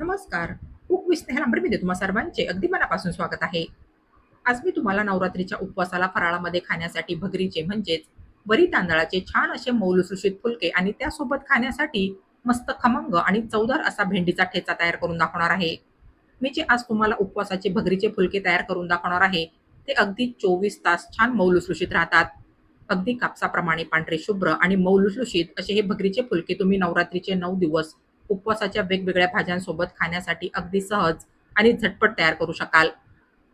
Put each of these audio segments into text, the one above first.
नमस्कार. Cook with Sneha लांबरेमध्ये तुम्हा सर्वांचे अगदी मनापासून स्वागत आहे. आज मी तुम्हाला नवरात्रीच्या उपवासाला फराळामध्ये खाण्यासाठी भगरीचे म्हणजेच वरी तांदळाचे छान असे मौलुसुषित फुलके आणि त्यासोबत खाण्यासाठी मस्त खमंग आणि चवदार असा भेंडीचा ठेचा तयार करून दाखवणार आहे. मी जे आज तुम्हाला उपवासाचे भगरीचे फुलके तयार करून दाखवणार आहे ते अगदी चोवीस तास छान मौलुसुषित राहतात. अगदी कापसाप्रमाणे पांढरे शुभ्र आणि मौलुसुषित असे हे भगरीचे फुलके तुम्ही नवरात्रीचे नऊ दिवस उपवासाच्या वेगवेगळ्या भाज्यांसोबत खाण्यासाठी अगदी सहज आणि झटपट तयार करू शकाल.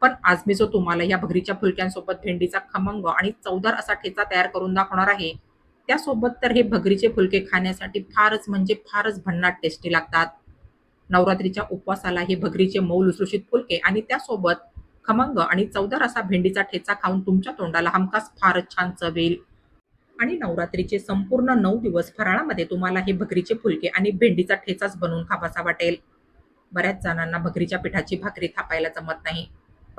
पण आज मी जो तुम्हाला या भगरीच्या फुलक्यांसोबत भेंडीचा खमंग आणि चवदार असा ठेचा तयार करून दाखवणार आहे त्यासोबत तर हे भगरीचे फुलके खाण्यासाठी फारच म्हणजे फारच भन्नाट टेस्टी लागतात. नवरात्रीच्या उपवासाला हे भगरीचे मऊ लुसलुशीत फुलके आणि त्यासोबत खमंग आणि चवदार असा भेंडीचा ठेचा खाऊन तुमच्या तोंडाला हमखास फारच छान चव येईल. आणि नवरात्रीचे संपूर्ण नऊ दिवस फराळामध्ये तुम्हाला हे भगरीचे फुलके आणि भेंडीचा ठेचाच बनवून खावासा वाटेल. बऱ्याच जणांना भगरीच्या पिठाची भाकरी थापायला जमत नाही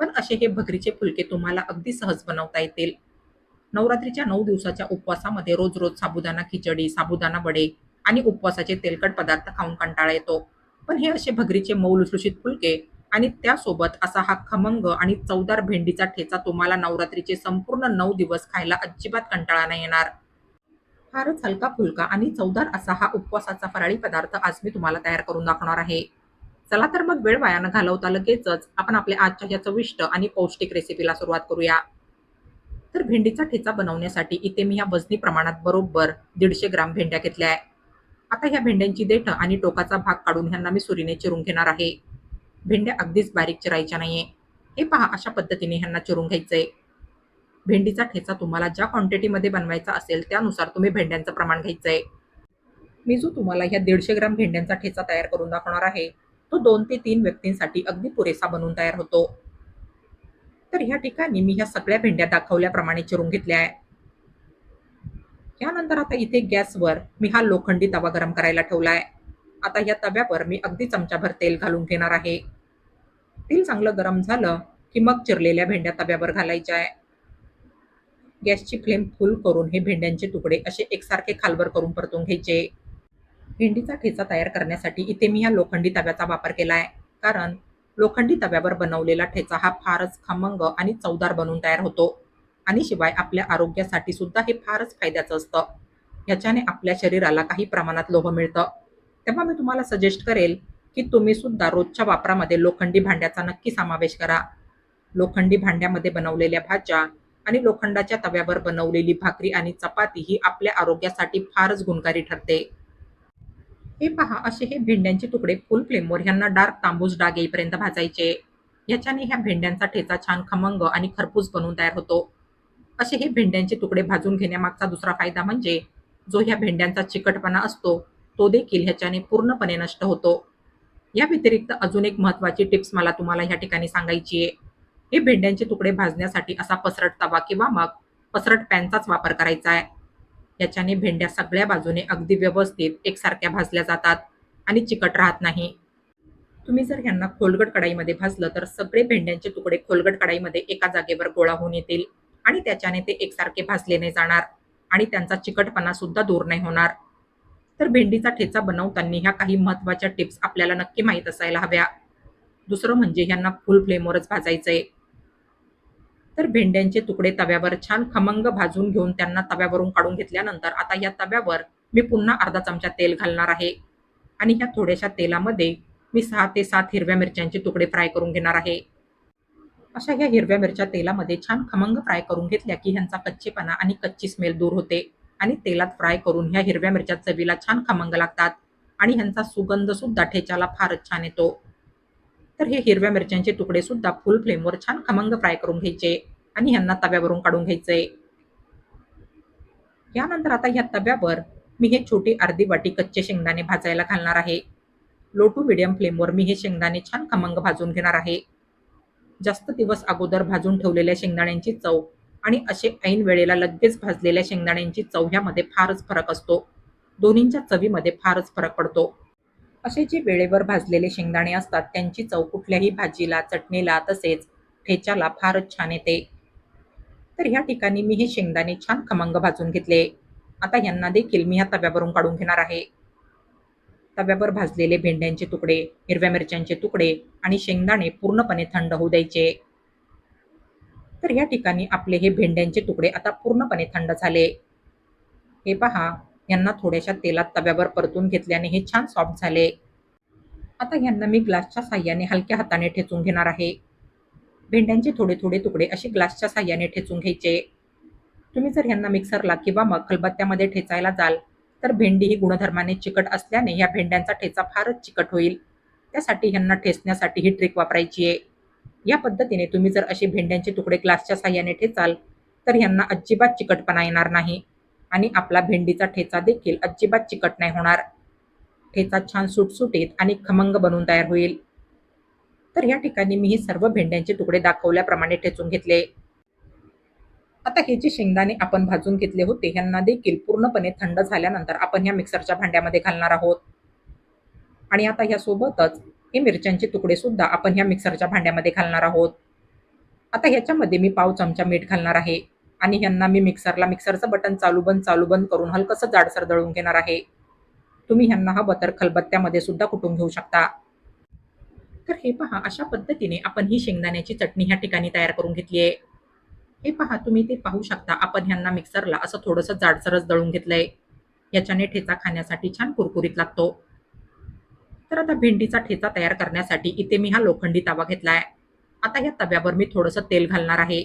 पण असे हे भगरीचे फुलके तुम्हाला अगदी सहज बनवता येतील. नवरात्रीच्या नऊ दिवसाच्या उपवासामध्ये रोज रोज साबुदाणा खिचडी साबुदाणा वडे आणि उपवासाचे तेलकट पदार्थ खाऊन कंटाळा येतो. पण हे असे भगरीचे मऊ लुसलुशीत फुलके आणि त्यासोबत असा हा खमंग आणि चवदार भेंडीचा ठेचा तुम्हाला नवरात्रीचे संपूर्ण नऊ दिवस खायला अजिबात कंटाळा नाही येणार. फारच हलका फुलका आणि चवदार असा हा उपवासाचा फराळी पदार्थ आज मी तुम्हाला तयार करून दाखवणार आहे. चला तर मग वेळ वायानं घालवता लगेचच आपण आपल्या आजच्या या चविष्ट आणि पौष्टिक रेसिपीला सुरुवात करूया. तर भेंडीचा ठेचा बनवण्यासाठी इथे मी ह्या वजनी प्रमाणात बरोबर दीडशे ग्राम भेंड्या घेतल्या आहे आता ह्या भेंड्यांची देठ आणि टोकाचा भाग काढून ह्यांना मी सुरीने चिरून घेणार आहे. भेंड्या अगदीच बारीक चिरायच्या नाहीये. हे पहा अशा पद्धतीने ह्यांना चिरून घ्यायचंय. भेंडीचा ठेचा तुम्हाला ज्या क्वांटिटीमध्ये बनवायचा असेल त्यानुसार तुम्ही भेंड्यांचं प्रमाण घ्यायचंय. मी जो तुम्हाला ह्या दीडशे ग्राम भेंड्यांचा ठेचा तयार करून दाखवणार आहे तो दोन ते तीन व्यक्तींसाठी अगदी पुरेसा बनवून तयार होतो. तर ह्या ठिकाणी मी ह्या सगळ्या भेंड्या दाखवल्याप्रमाणे चिरून घेतल्या आहे. यानंतर आता इथे गॅसवर मी हा लोखंडी तवा गरम करायला ठेवला आहे. आता या तव्यावर मी अगदी चमचाभर तेल घालून घेणार आहे. तेल चांगलं गरम झालं की मग चिरलेल्या भेंड्या तव्यावर घालायच्या. आहे गॅसची फ्लेम फुल करून हे भेंड्यांचे तुकडे असे एकसारखे खालवर करून परतून घ्यायचे. भेंडीचा ठेचा तयार करण्यासाठी इथे मी ह्या लोखंडी तव्याचा वापर केला आहे कारण लोखंडी तव्यावर बनवलेला ठेचा हा फारच खमंग आणि चवदार बनून तयार होतो. आणि शिवाय आपल्या आरोग्यासाठी सुद्धा हे फारच फायद्याचं असतं. याच्याने आपल्या शरीराला काही प्रमाणात लोह मिळतं. तेव्हा मी तुम्हाला सजेस्ट करेल की तुम्ही सुद्धा रोजच्या वापरामध्ये लोखंडी भांड्याचा नक्की समावेश करा. लोखंडी भांड्यामध्ये बनवलेल्या भाज्या आणि लोखंडाच्या तव्यावर बनवलेली भाकरी आणि चपाती ही आपल्या आरोग्यासाठी फारच गुणकारी ठरते. हे पहा असे हे भेंड्यांचे तुकडे फुल फ्लेमवर ह्यांना डार्क तांबूस डाग येईपर्यंत भाजायचे. याच्याने ह्या भेंड्यांचा ठेचा छान खमंग आणि खरपूस बनवून तयार होतो. असे हे भेंड्यांचे तुकडे भाजून घेण्यामागचा दुसरा फायदा म्हणजे जो ह्या भेंड्यांचा चिकटपणा असतो तो देखील ह्याच्याने पूर्णपणे नष्ट होतो. या व्यतिरिक्त अजून एक महत्वाची टिप्स मला तुम्हाला ह्या ठिकाणी सांगायची आहे. हे भेंड्यांचे तुकडे भाजण्यासाठी असा पसरट तवा किंवा मग पसरट पॅनचाच वापर करायचा आहे. याच्याने भेंड्या सगळ्या बाजूने अगदी व्यवस्थित एकसारख्या भाजल्या जातात आणि चिकट राहत नाही. तुम्ही जर ह्यांना खोलगट कढाईमध्ये भाजलं तर सगळे भेंड्यांचे तुकडे खोलगट कढाईमध्ये एका जागेवर गोळा होऊन येतील आणि त्याच्याने ते एकसारखे भाजले नाही जाणार आणि त्यांचा चिकटपणा सुद्धा दूर नाही होणार. तर भेंडीचा ठेचा बनवताना ह्या काही महत्त्वाच्या टिप्स आपल्याला नक्की माहीत असायला हव्या. दुसरं म्हणजे ह्यांना फुल फ्लेमवरच भाजायचंय. तर भेंड्यांचे तुकडे तव्यावर छान खमंग भाजून घेऊन त्यांना तव्यावरून काढून घेतल्यानंतर आता या तव्यावर मी पुन्हा अर्धा चमचा तेल घालणार आहे. आणि ह्या थोड्याशा तेलामध्ये मी सहा ते सात हिरव्या मिरच्यांचे तुकडे फ्राय करून घेणार आहे. अशा ह्या हिरव्या मिरच्या तेलामध्ये छान खमंग फ्राय करून घेतल्या की ह्यांचा कच्चेपणा आणि कच्ची स्मेल दूर होते. आणि तेलात फ्राय करून ह्या हिरव्या मिरच्या चवीला छान खमंग लागतात. आणि ह्यांचा सुगंध सुद्धा ठेच्याला फारच छान येतो. तर हे हिरव्या मिरच्यांचे तुकडे सुद्धा फुल फ्लेमवर छान खमंग फ्राय करून घ्यायचे आणि ह्यांना तव्यावरून काढून घ्यायचे. यानंतर आता ह्या तव्यावर मी हे छोटी अर्धी वाटी कच्चे शेंगदाणे भाजायला घालणार आहे. लो टू मिडियम फ्लेमवर मी हे शेंगदाणे छान खमंग भाजून घेणार आहे. जास्त दिवस अगोदर भाजून ठेवलेल्या शेंगदाण्यांची चव आणि असे ऐन वेळेला लगेच भाजलेल्या शेंगदाण्यांची चव ह्यामध्ये फारच फरक असतो. दोन्हींच्या चवीमध्ये फारच फरक पडतो. असे जे वेळेवर भाजलेले शेंगदाणे असतात त्यांची चव कुठल्याही भाजीला चटणीला तसेच ठेच्याला फारच छान येते. तर ह्या ठिकाणी मी हे शेंगदाणे छान खमंग भाजून घेतले. आता यांना देखील मी ह्या तव्यावरून काढून घेणार आहे. तव्यावर भाजलेले भेंड्यांचे तुकडे हिरव्या मिरच्यांचे तुकडे आणि शेंगदाणे पूर्णपणे थंड होऊ द्यायचे. तर या ठिकाणी आपले हे भेंड्यांचे तुकडे आता पूर्णपणे थंड झाले. हे पहा यांना थोड्याशा तेलात तव्यावर परतून घेतल्याने हे छान सॉफ्ट झाले. आता यांना मी ग्लासच्या साह्याने हलक्या हाताने ठेचून घेणार आहे. भेंड्यांचे थोडे थोडे तुकडे असे ग्लासच्या साह्याने ठेचून घ्यायचे. तुम्ही जर यांना मिक्सरला किंवा मग खलबत्त्यामध्ये ठेचायला जाल तर भेंडी ही गुणधर्माने चिकट असल्याने या भेंड्यांचा ठेचा फारच चिकट होईल. त्यासाठी ह्यांना ठेचण्यासाठी ही ट्रिक वापरायची आहे. या पद्धतीने तुम्ही जर असे भेंड्यांचे तुकडे ग्लासच्या साह्याने ठेचाल तर ह्यांना अजिबात चिकटपणा येणार नाही. आणि आपला भेंडीचा ठेचा देखील अजिबात चिकट नाही होणार. ठेचा छान सुटसुटीत आणि खमंग बनून तयार होईल. तर या ठिकाणी मी ही सर्व भेंड्यांचे तुकडे दाखवल्याप्रमाणे ठेचून घेतले. आता हे जे शेंगदाणे आपण भाजून घेतले होते ह्यांना देखील पूर्णपणे थंड झाल्यानंतर आपण ह्या मिक्सरच्या भांड्यामध्ये घालणार आहोत. आणि आता ह्यासोबतच हे मिरच्यांचे तुकडे सुद्धा आपण ह्या मिक्सरच्या भांड्यामध्ये घालणार आहोत. आता ह्याच्यामध्ये मी पाव चमचा मीठ घालणार आहे आणि ह्यांना मी मिक्सरला मिक्सरचं बटन चालू बंद चालू बंद करून हलकंसं जाडसर दळून घेणार आहे. तुम्ही ह्यांना हा बतर खलबत्त्यामध्ये सुद्धा कुटून घेऊ शकता. तर हे पहा अशा पद्धतीने आपण ही शेंगदाण्याची चटणी ह्या ठिकाणी तयार करून घेतली आहे. हे पहा तुम्ही ते पाहू शकता आपण ह्यांना मिक्सरला असं थोडंसं जाडसरच दळून घेतलंय. याच्याने ठेचा खाण्यासाठी छान कुरकुरीत लागतो. तर आता भेंडीचा ठेचा तयार करण्यासाठी इथे मी हा लोखंडी तवा घेतलाय. आता या तव्यावर मी थोडंसं तेल घालणार आहे.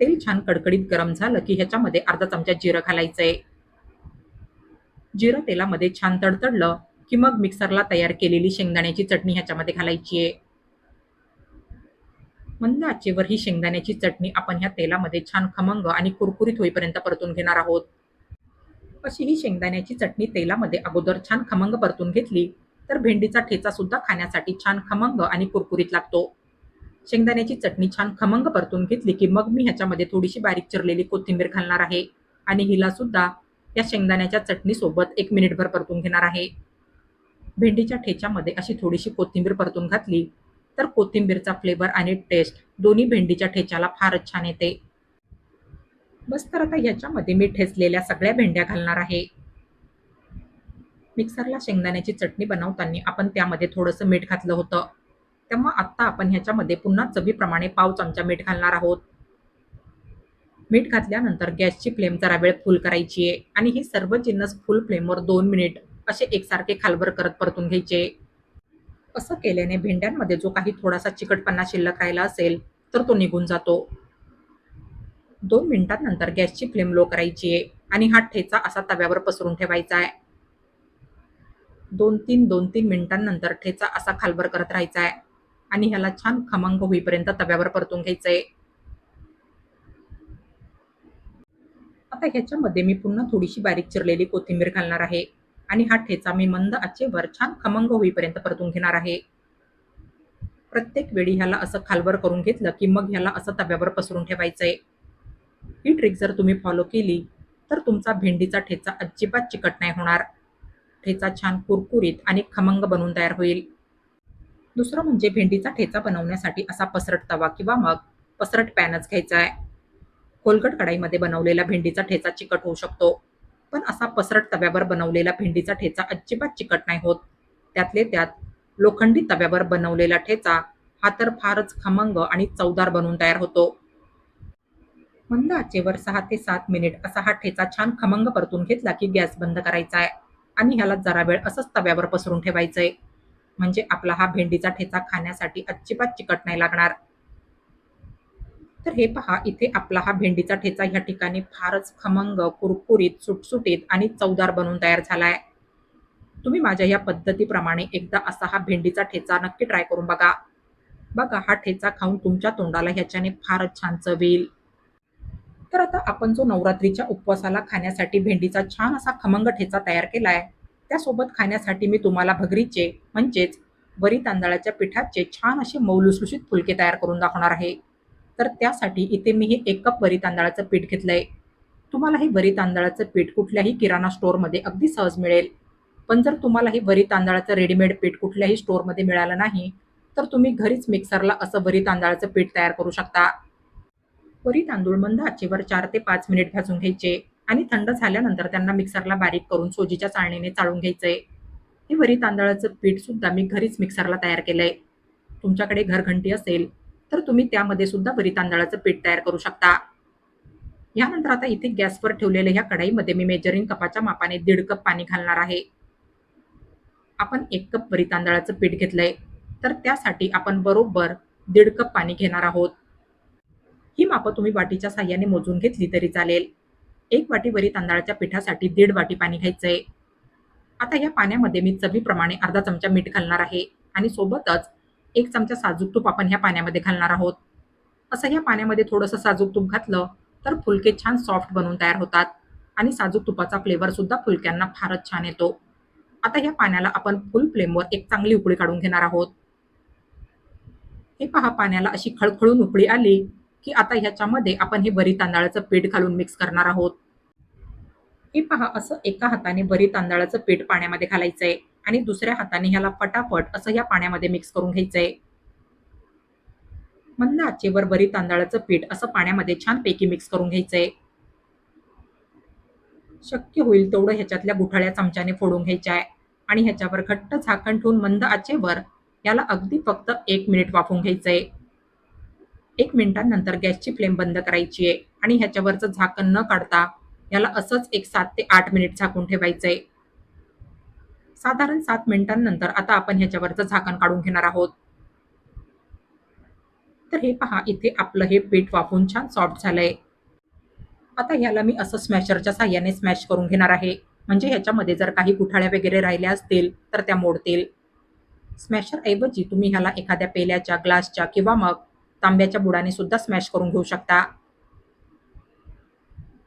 तेल छान कडकडीत गरम झालं की ह्याच्यामध्ये अर्धा चमचा जिरं घालायचंय. जिरं तेलामध्ये छान तडतडलं की मग मिक्सरला तयार केलेली शेंगदाण्याची चटणी ह्याच्यामध्ये घालायची आहे मंद आचेवर ही शेंगदाण्याची चटणी आपण ह्या तेलामध्ये छान खमंग आणि कुरकुरीत होईपर्यंत परतून घेणार आहोत. अशी ही शेंगदाण्याची चटणी तेलामध्ये अगोदर छान खमंग परतून घेतली तर भेंडीचा ठेचा सुद्धा खाण्यासाठी छान खमंग आणि कुरकुरीत लागतो. शेंगदाण्याची चटणी छान खमंग परतून घेतली की मग मी ह्याच्यामध्ये थोडीशी बारीक चिरलेली कोथिंबीर घालणार आहे आणि हिला सुद्धा या शेंगदाण्याच्या चटणीसोबत एक मिनिटभर परतून घेणार आहे. भेंडीच्या ठेच्यामध्ये अशी थोडीशी कोथिंबीर परतून घातली तर कोथिंबीरचा फ्लेवर आणि टेस्ट दोन्ही भेंडीच्या ठेच्याला फारच छान येते. बस तर आता ह्याच्यामध्ये मी ठेचलेल्या सगळ्या भेंड्या घालणार आहे. मिक्सरला शेंगदाण्याची चटणी बनवताना आपण त्यामध्ये थोडंसं मीठ घातलं होतं. तेव्हा आत्ता आपण ह्याच्यामध्ये पुन्हा चवीप्रमाणे पाव चमचा मीठ घालणार आहोत. मीठ घातल्यानंतर गॅसची फ्लेम जरा वेळ फुल करायची आहे आणि ही सर्व जिन्नस फुल फ्लेमवर दोन मिनिट असे एकसारखे खालवर करत परतून घ्यायचे. असं केल्याने भेंड्यांमध्ये जो काही थोडासा चिकटपणा शिल्लक राहिला असेल तर तो निघून जातो. दोन मिनिटांनंतर गॅसची फ्लेम लो करायची आहे. आणि हा ठेचा असा तव्यावर पसरून ठेवायचा आहे. दोन तीन दोन तीन मिनिटांनंतर ठेचा असा खालवर करत राहायचा आहे. आणि ह्याला छान खमंग होईपर्यंत तव्यावर परतून घ्यायचं आहे. आता ह्याच्यामध्ये मी पुन्हा थोडीशी बारीक चिरलेली कोथिंबीर घालणार आहे. आणि हा ठेचा मी मंद आचेवर छान खमंग होईपर्यंत परतून घेणार आहे. प्रत्येक वेळी ह्याला असं खालवर करून घेतलं की मग ह्याला असं तव्यावर पसरून ठेवायचं आहे ही ट्रिक जर तुम्ही फॉलो केली तर तुमचा भेंडीचा ठेचा अजिबात चिकट नाही होणार. ठेचा छान कुरकुरीत आणि खमंग बनवून तयार होईल. दुसरं म्हणजे भेंडीचा ठेचा बनवण्यासाठी असा पसरट तवा किंवा मग पसरट पॅनच घ्यायचा आहे. खोलगट कढाईमध्ये बनवलेला भेंडीचा ठेचा चिकट होऊ शकतो पण असा पसरट तव्यावर बनवलेला भेंडीचा ठेचा अजिबात चिकट नाही होत. त्यातले त्यात लोखंडी तव्यावर बनवलेला ठेचा हा तर फारच खमंग आणि चवदार बनवून तयार होतो. मंद आचेवर सहा ते सात मिनिट असा हा ठेचा छान खमंग परतून घेतला की गॅस बंद करायचा आहे आणि ह्याला जरा वेळ असंच तव्यावर पसरून ठेवायचंय. म्हणजे आपला हा भेंडीचा ठेचा खाण्यासाठी अजिबात चिकट नाही लागणार. तर हे पहा इथे आपला हा भेंडीचा ठेचा ह्या ठिकाणी फारच खमंग कुरकुरीत सुटसुटीत आणि चवदार बनून तयार झालाय. तुम्ही माझ्या या पद्धतीप्रमाणे एकदा असा हा भेंडीचा ठेचा नक्की ट्राय करून बघा. बघा हा ठेचा खाऊन तुमच्या तोंडाला ह्याच्याने फारच छान चव येईल तर आता आपण जो नवरात्रीच्या उपवासाला खाण्यासाठी भेंडीचा छान असा खमंग ठेचा तयार केला आहे त्यासोबत खाण्यासाठी मी तुम्हाला भगरीचे म्हणजेच वरी तांदळाच्या पिठाचे छान असे मौलुसलुशीत फुलके तयार करून दाखवणार आहे. तर त्यासाठी इथे मी हे एक कप वरी तांदळाचं पीठ घेतलंय. तुम्हाला हे वरी तांदळाचं पीठ कुठल्याही किराणा स्टोअरमध्ये अगदी सहज मिळेल. पण जर तुम्हाला हे वरी तांदळाचं रेडीमेड पीठ कुठल्याही स्टोअरमध्ये मिळालं नाही तर तुम्ही घरीच मिक्सरला असं वरी तांदळाचं पीठ तयार करू शकता. वरी तांदूळ मंद आचेवर चार ते पाच मिनिट भाजून घ्यायचे आणि थंड झाल्यानंतर त्यांना मिक्सरला बारीक करून सोजीच्या चाळणीने चाळून घ्यायचे. हे वरी तांदळाचं पीठ सुद्धा मी घरीच मिक्सरला तयार केलंय. तुमच्याकडे घरघंटी असेल तर तुम्ही त्यामध्ये सुद्धा वरी तांदळाचं पीठ तयार करू शकता. यानंतर आता इथे गॅसवर ठेवलेल्या ह्या कढाईमध्ये मी मेजरिंग कपाच्या मापाने दीड कप पाणी घालणार आहे. आपण एक कप वरी तांदळाचं पीठ घेतलंय तर त्यासाठी आपण बरोबर दीड कप पाणी घेणार आहोत. ही मापं तुम्ही वाटीच्या साह्याने मोजून घेतली तरी चालेल. एक वाटी वरी तांदळाच्या पिठासाठी दीड वाटी पाणी घ्यायचंय. आता या पाण्यामध्ये मी चवीप्रमाणे अर्धा चमचा मीठ घालणार आहे आणि सोबतच एक चमचा साजूक तूप आपण ह्या पाण्यामध्ये घालणार आहोत. असं या पाण्यामध्ये थोडंसं साजूक तूप घातलं तर फुलके छान सॉफ्ट बनून तयार होतात आणि साजूक तुपाचा फ्लेवर सुद्धा फुलक्यांना फारच छान येतो. आता या पाण्याला आपण फुल फ्लेमवर एक चांगली उकळी काढून घेणार आहोत. हे पहा पाण्याला अशी खळखळून उकळी आली. की आता ह्याच्यामध्ये आपण हे बरी तांदळाचं पीठ घालून मिक्स करणार आहोत. हे पहा असं एका हाताने बरी तांदळाचं पीठ पाण्यामध्ये घालायचंय आणि दुसऱ्या हाताने ह्याला पटापट असं या पाण्यामध्ये मिक्स करून घ्यायचंय. मंद आचेवर बरी तांदळाचं पीठ असं पाण्यामध्ये छानपैकी मिक्स करून घ्यायचंय. शक्य होईल तेवढं ह्याच्यातल्या गुठळ्या चमच्याने फोडून घ्यायच्या आहे आणि ह्याच्यावर घट्ट झाकण ठेवून मंद आचेवर याला अगदी फक्त एक मिनिट वाफवून घ्यायचंय. एक मिनिटांनंतर गॅसची फ्लेम बंद करायची आहे आणि ह्याच्यावरचं झाकण न काढता याला असंच एक सात ते आठ मिनिट झाकून ठेवायचं आहे साधारण सात मिनिटांनंतर आता आपण ह्याच्यावरचं झाकण काढून घेणार आहोत. तर हे पहा इथे आपलं हे पीठ वाफून छान सॉफ्ट झालंय. आता ह्याला मी असं स्मॅशरच्या साह्याने स्मॅश करून घेणार आहे. म्हणजे ह्याच्यामध्ये जर काही गुठाळ्या वगैरे राहिल्या असतील तर त्या मोडतील. स्मॅशर ऐवजी तुम्ही ह्याला एखाद्या पेल्याच्या ग्लासच्या किंवा मग तांब्याच्या बुडाने सुद्धा स्मॅश करून घेऊ शकता.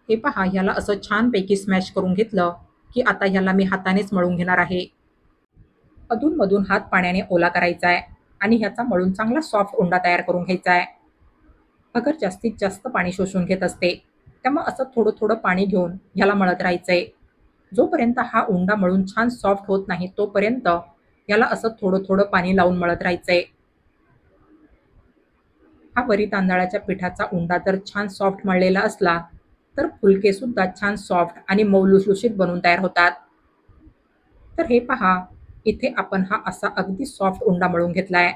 हे पहा ह्याला असं छानपैकी स्मॅश करून घेतलं की आता ह्याला मी हातानेच मळून घेणार आहे. अधूनमधून हात पाण्याने ओला करायचा आहे आणि ह्याचा मळून चांगला सॉफ्ट उंडा तयार करून घ्यायचा आहे अगर जास्तीत जास्त पाणी शोषून घेत असते त्यामुळे असं थोडं थोडं पाणी घेऊन ह्याला मळत राहायचंय. जोपर्यंत हा उंडा मळून छान सॉफ्ट होत नाही तोपर्यंत याला असं थोडं थोडं पाणी लावून मळत राहायचंय. हा वरी तांदळाच्या पिठाचा उंडा जर छान सॉफ्ट मळलेला असला तर फुलके सुद्धा छान सॉफ्ट आणि मौलुसलुशीत बनून तयार होतात. तर हे पहा इथे आपण हा असा अगदी सॉफ्ट उंडा मळून घेतलाय.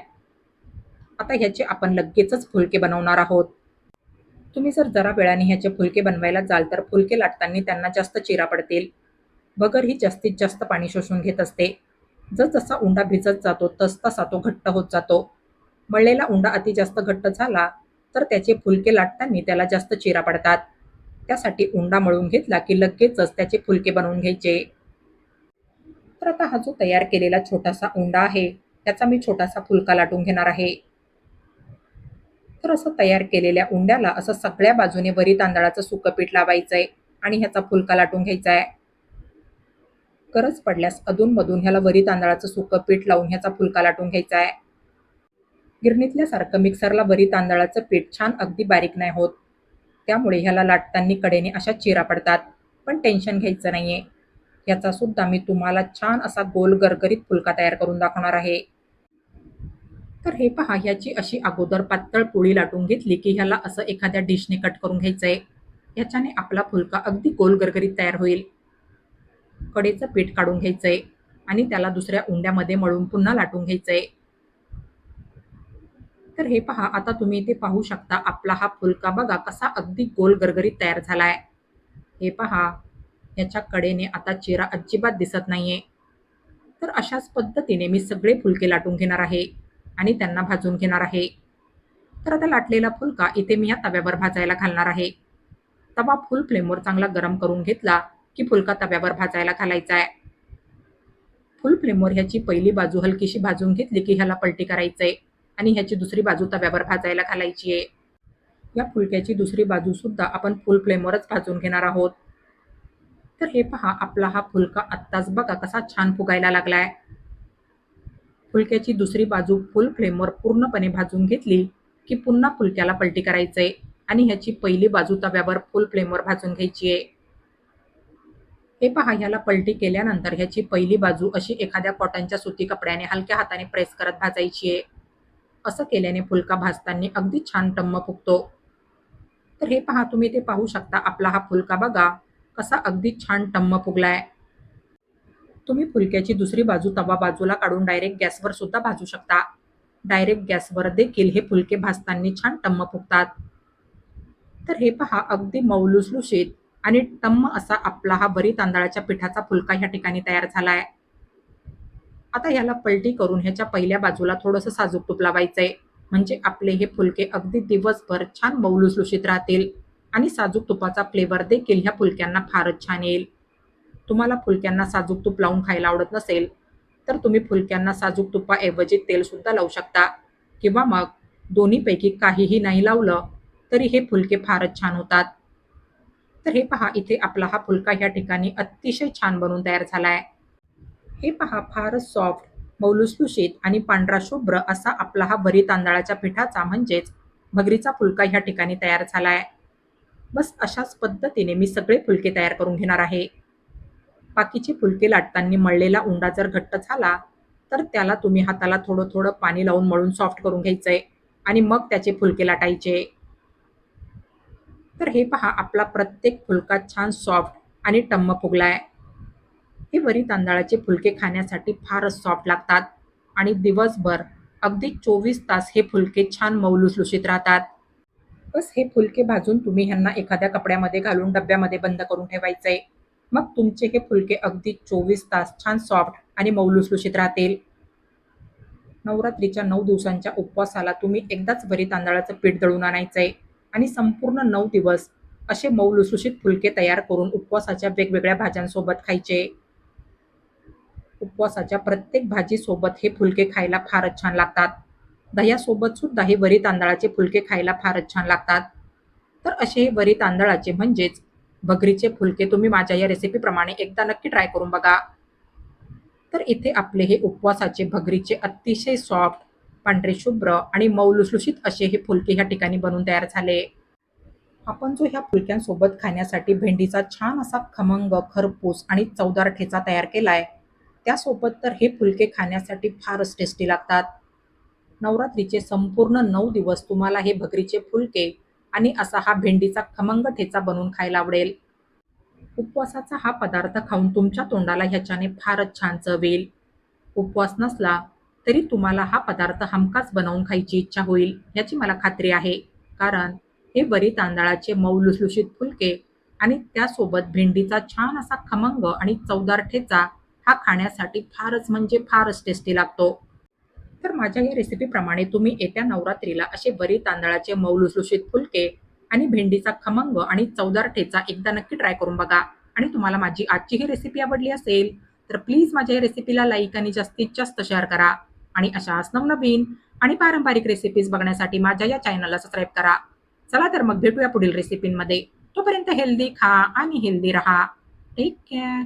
आता ह्याचे आपण लगेचच फुलके बनवणार आहोत. तुम्ही जर जरा वेळाने ह्याचे फुलके बनवायला जाल तर फुलके लाटताना त्यांना जास्त चिरा पडतील. बगर ही जास्तीत जास्त पाणी शोषून घेत असते. जसजसा उंडा भिजत जातो तस तसा तो घट्ट होत जातो. मळलेला उंडा अति जास्त घट्ट झाला तर त्याचे फुलके लाटताना त्याला जास्त चिरा पडतात. त्यासाठी उंडा मळून घेतला की लगेचच त्याचे फुलके बनवून घ्यायचे. तर आता हा जो तयार केलेला छोटासा उंडा आहे त्याचा मी छोटासा फुलका लाटून घेणार आहे. तर असं तयार केलेल्या उंड्याला असं सगळ्या बाजूने वरी तांदळाचं सुकं पीठ लावायचंय आणि ह्याचा फुलका लाटून घ्यायचा आहे गरज पडल्यास अधूनमधून ह्याला वरी तांदळाचं सुकं पीठ लावून ह्याचा फुलका लाटून घ्यायचा आहे गिरणीतल्यासारखं मिक्सरला वरी तांदळाचं पीठ छान अगदी बारीक नाही होत. त्यामुळे ह्याला लाटताना कडेने अशा चिरा पडतात. पण टेन्शन घ्यायचं नाहीये. याचा सुद्धा मी तुम्हाला छान असा गोल गरगरीत फुलका तयार करून दाखवणार आहे. तर हे पहा ह्याची अशी अगोदर पातळ पोळी लाटून घेतली की ह्याला असं एखाद्या डिशने कट करून घ्यायचंय. ह्याच्याने आपला फुलका अगदी गोल गरगरीत तयार होईल. कडेचं पीठ काढून घ्यायचंय आणि त्याला दुसऱ्या उंड्यामध्ये मळून पुन्हा लाटून घ्यायचंय. तर हे पहा आता तुम्ही इथे पाहू शकता आपला हा फुलका बघा कसा अगदी गोल गरगरीत तयार झालाय. हे पहा याच्या कडेने आता चिरा अजिबात दिसत नाहीये. तर अशाच पद्धतीने मी सगळे फुलके लाटून घेणार आहे आणि त्यांना भाजून घेणार आहे. तर आता लाटलेला फुलका इथे मी या तव्यावर भाजायला घालणार आहे. तवा फुल फ्लेमवर चांगला गरम करून घेतला की फुलका तव्यावर भाजायला घालायचा आहे फुल फ्लेमवर ह्याची पहिली बाजू हलकीशी भाजून घेतली की ह्याला पलटी करायचंय. आणि ह्याची दुसरी बाजू तव्यावर भाजायला घालायची आहे. या फुलक्याची दुसरी बाजू सुद्धा आपण फुल फ्लेमवरच भाजून घेणार आहोत. तर हे पहा आपला हा फुलका आत्ताच बघा कसा छान फुगायला लागलाय. फुलक्याची दुसरी बाजू फुल फ्लेमवर पूर्णपणे भाजून घेतली की पुन्हा फुलक्याला पलटी करायचंय आणि ह्याची पहिली बाजू तव्यावर फुल फ्लेमवर भाजून घ्यायची आहे. हे पहा ह्याला पलटी केल्यानंतर ह्याची पहिली बाजू अशी एखाद्या कॉटनच्या सुती कपड्याने हलक्या हाताने प्रेस करत भाजायची आहे. असं केल्याने फुलका भाजताना अगदी छान टम्म फुगतो. तर हे पहा तुम्ही ते पाहू शकता. आपला हा फुलका बघा कसा अगदी छान टम्म फुगलाय. तुम्ही फुलक्याची दुसरी बाजू तवा बाजूला काढून डायरेक्ट गॅसवर सुद्धा भाजू शकता. डायरेक्ट गॅसवर देखील हे फुलके भाजताना छान टम्म फुगतात. तर हे पहा अगदी मौलुसलुशीत आणि टम्म असा आपला हा बरी तांदळाच्या पिठाचा फुलका ह्या ठिकाणी तयार झालाय. आता ह्याला पलटी करून ह्याच्या पहिल्या बाजूला थोडंसं साजूक तूप लावायचंय. म्हणजे आपले हे फुलके अगदी दिवसभर छान मौलुसलुशीत राहतील. आणि साजूक तुपाचा फ्लेवर देखील ह्या फुलक्यांना फारच छान येईल. तुम्हाला फुलक्यांना साजूक तूप लावून खायला आवडत नसेल तर तुम्ही फुलक्यांना साजूक तुपाऐवजी तेल सुद्धा लावू शकता. किंवा मग दोन्हीपैकी काहीही नाही लावलं तरी हे फुलके फारच छान होतात. तर हे पहा इथे आपला हा फुलका ह्या ठिकाणी अतिशय छान बनून तयार झाला आहे हे पहा फारच सॉफ्ट मौलुसलुशीत आणि पांढरा शुभ्र असा आपला हा भरी तांदळाच्या पिठाचा म्हणजेच भगरीचा फुलका ह्या ठिकाणी तयार झाला आहे बस अशाच पद्धतीने मी सगळे फुलके तयार करून घेणार आहे. बाकीचे फुलके लाटताना मळलेला उंडा जर घट्ट झाला तर त्याला तुम्ही हाताला थोडं थोडं पाणी लावून मळून सॉफ्ट करून घ्यायचंय आणि मग त्याचे फुलके लाटायचे. तर हे पहा आपला प्रत्येक फुलका छान सॉफ्ट आणि टम्म फुगलाय. हे वरी तांदळाचे फुलके खाण्यासाठी फारच सॉफ्ट लागतात. आणि दिवसभर अगदी चोवीस तास हे फुलके छान मौलुसलुशीत राहतात. बस हे फुलके भाजून तुम्ही ह्यांना एखाद्या कपड्यामध्ये घालून डब्यामध्ये बंद करून ठेवायचे. मग तुमचे हे फुलके अगदी चोवीस तास छान सॉफ्ट आणि मौलुसलुशीत राहतील. नवरात्रीच्या नऊ दिवसांच्या उपवासाला तुम्ही एकदाच वरी तांदळाचं पीठ दळून आणायचंय आणि संपूर्ण नऊ दिवस असे मौलुसलुशीत फुलके तयार करून उपवासाच्या वेगवेगळ्या भाज्यांसोबत खायचे. उपवासाच्या प्रत्येक भाजीसोबत हे फुलके खायला फारच छान लागतात. दह्यासोबत सुद्धा हे वरी तांदळाचे फुलके खायला फारच छान लागतात. तर असे हे वरी तांदळाचे म्हणजेच भगरीचे फुलके तुम्ही माझ्या या रेसिपीप्रमाणे एकदा नक्की ट्राय करून बघा. तर इथे आपले हे उपवासाचे भगरीचे अतिशय सॉफ्ट पांढरे शुभ्र आणि मौलुसलुशीत असे हे फुलके ह्या ठिकाणी बनून तयार झाले. आपण जो ह्या फुलक्यांसोबत खाण्यासाठी भेंडीचा छान असा खमंग खरपूस आणि चवदार ठेचा तयार केलाय त्यासोबत तर हे फुलके खाण्यासाठी फारच टेस्टी लागतात. नवरात्रीचे संपूर्ण नऊ दिवस तुम्हाला हे भगरीचे फुलके आणि असा हा भेंडीचा खमंग ठेचा बनवून खायला आवडेल. उपवासाचा हा पदार्थ खाऊन तुमच्या तोंडाला ह्याच्याने फारच छान चवेल उपवास नसला तरी तुम्हाला हा पदार्थ हमखास बनवून खायची इच्छा होईल याची मला खात्री आहे. कारण हे वरी तांदळाचे मऊ लुसलुशीत फुलके आणि त्यासोबत भेंडीचा छान असा खमंग आणि चवदार ठेचा हा खाण्यासाठी फारच म्हणजे फारच टेस्टी लागतो. तर माझ्या या रेसिपीप्रमाणे तुम्ही येत्या नवरात्रीला असे बरी तांदळाचे मौलुसलुशीत फुलके आणि भेंडीचा खमंग आणि चवदार ठेचा एकदा नक्की ट्राय करून बघा. आणि तुम्हाला माझी आजची ही रेसिपी आवडली असेल तर प्लीज माझ्या या रेसिपीला लाईक आणि जास्तीत जास्त शेअर करा. आणि अशाच नवनवीन आणि पारंपरिक रेसिपीज बघण्यासाठी माझ्या या चॅनलला सबस्क्राईब करा. चला तर मग भेटूया पुढील रेसिपींमध्ये तोपर्यंत हेल्दी खा आणि हेल्दी राहा. Take care